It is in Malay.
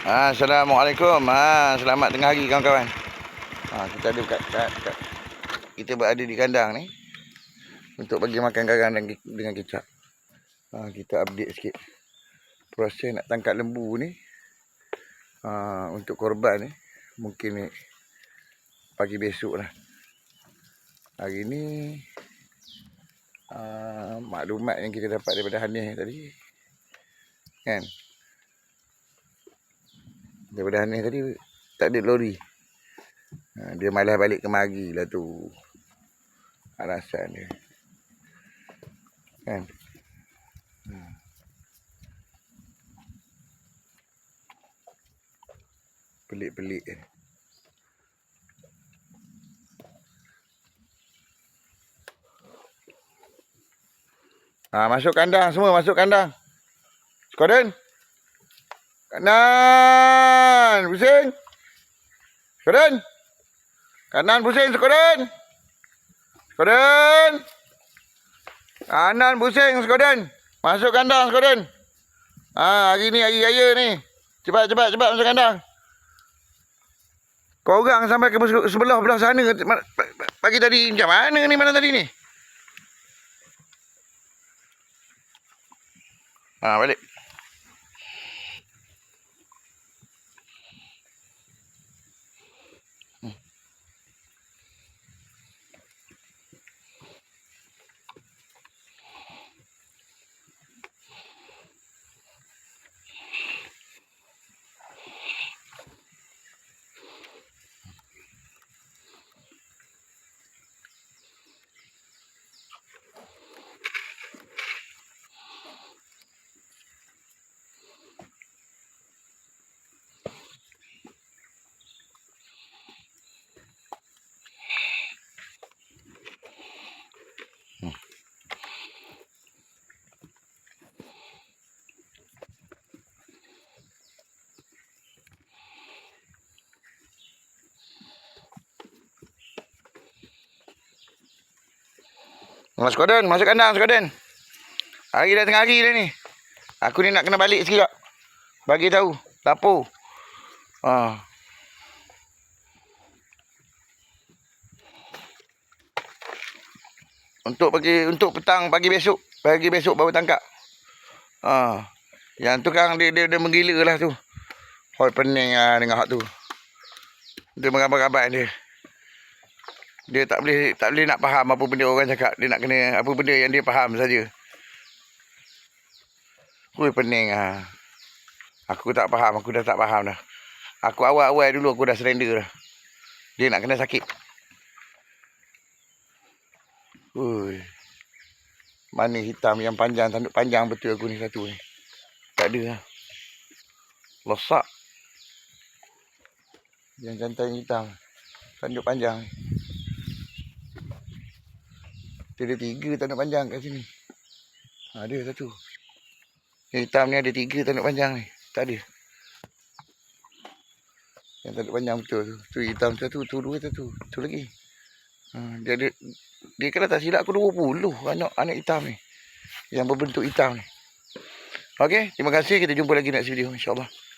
Ha, Assalamualaikum. Ha, selamat tengah hari kawan-kawan. Ha, kita ada kat, kat, kat, kita berada di kandang ni untuk bagi makan garang dan dengan kicap. Ha, kita update sikit proses nak tangkap lembu ni. Ha, untuk korban ni mungkin ni pagi besok lah. Hari ni uh, maklumat yang kita dapat daripada Hanis tadi kan daripada Hanis tadi tak ada lori. Ha, dia malas balik kemari lah tu. Alasan dia. Kan? Hmm. Pelik-pelik eh. Ha, masuk kandang semua, masuk kandang. Skoden. Kanan, pusing. Skoden. Kanan pusing, Skoden. Skoden. Kanan pusing, Skoden. Masuk kandang, Skoden. Ha, hari ni hari raya ni. Cepat, cepat, cepat masuk kandang. Kau orang sampai ke sebelah belah sana pagi tadi macam mana ni mana tadi ni? Ha, balik. Mas Koden, masuk kandang Koden. Hari dah tengah hari dah ni. Aku ni nak kena balik tak? Bagi tahu. Lapor. Ha. Untuk pagi untuk petang pagi besok. Pagi besok baru tangkap. Ha. Yang tu kan dia dia, dia menggila lah tu. Hoi pening ah dengan hak tu. Dia merabat-rabat dia. Dia tak boleh tak boleh nak faham apa benda orang cakap. Dia nak kena apa benda yang dia faham saja. Hui pening ah. Aku tak faham, aku dah tak faham dah. Aku awal-awal dulu aku dah surrender dah. Dia nak kena sakit. Hui. Mana hitam yang panjang, tanduk panjang betul aku ni satu ni. Tak ada lah. Losak. Yang jantan hitam. Tanduk panjang ni. Dia ada tiga tanduk panjang kat sini. Ha, ada satu. Yang hitam ni ada tiga tanduk panjang ni. Tak ada. Yang tanduk panjang betul tu. Tu hitam satu, tu dua satu. Tu lagi. Ha, dia ada dia kalau tak silap aku 20 anak anak hitam ni. Yang berbentuk hitam ni. Okey, terima kasih. Kita jumpa lagi next video insya-Allah.